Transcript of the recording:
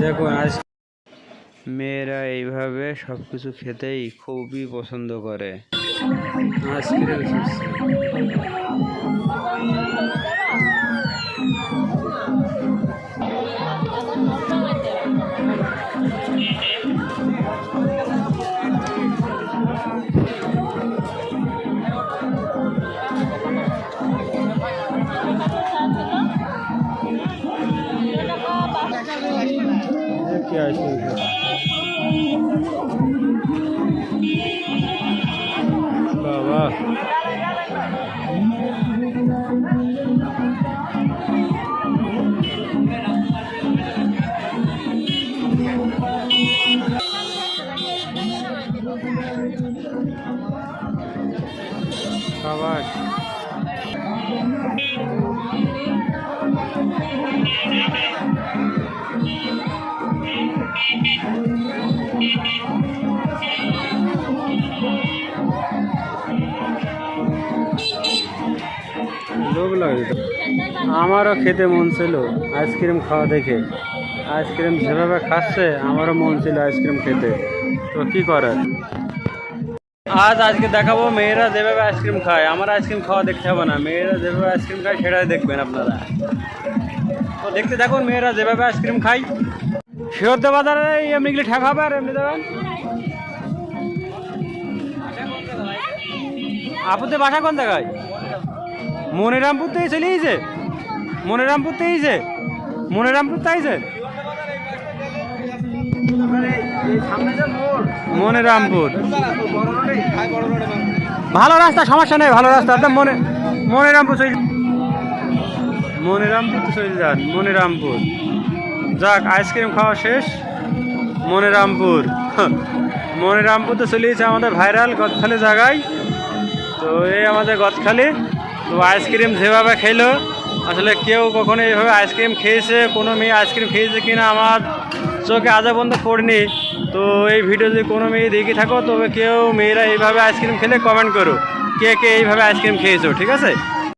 দেখুন আজ মেয়েরা এইভাবে সব কিছু খেতেই খুবই পছন্দ করে। আইসক্রিম Ясненько. Справа. Давай. লোক লাগে আমারও খেতে মন ছিল আইসক্রিম খাওয়া দেখে। আইসক্রিম যেভাবে খাচ্ছে, আমারও মন ছিল আইসক্রিম খেতে। তো কি করার? আজ আজকে দেখাবো মেয়েরা যেভাবে আইসক্রিম খায়। আমার আইসক্রিম খাওয়া দেখতে হবে না। মেয়েরা যেভাবে আইসক্রিম খায় সেটাই দেখবেন আপনারা। তো দেখতে দেখুন মেয়েরা যেভাবে আইসক্রিম খায়। শিওর বাজারে এমনি গেলে ঠেক হবে আর এমনি দেবেন? আপুদের বাসা কোন জায়গায়? মনিরামপুর থেকে চলে গেছে মনিরামপুর থেকে গেছে মনিরামপুর থেকে আইছে? মনিরামপুর। ভালো রাস্তা, সমস্যা নেই, ভালো রাস্তা। একদম মনে মনিরামপুর চলে মনিরামপুর তো চলে যান, মনিরামপুর। যাক, আইসক্রিম খাওয়া শেষ। মনিরামপুর। মনিরামপুর তো চলে আমাদের ভাইরাল গদখালি জায়গায়। তো এই আমাদের গদখালি। তো আইসক্রিম যেভাবে খেলো, আসলে কেউ কখনো এইভাবে আইসক্রিম খেয়েছে, কোনো মেয়ে আইসক্রিম খেয়েছে কিনা আমার চোখে আজও পর্যন্ত পড়নি। তো এই ভিডিও যদি কোনো মেয়ে দেখে থাকো, তবে কেউ মেয়েরা এইভাবে আইসক্রিম খেলে কমেন্ট করো, কে কে এইভাবে আইসক্রিম খেয়েছো, ঠিক আছে?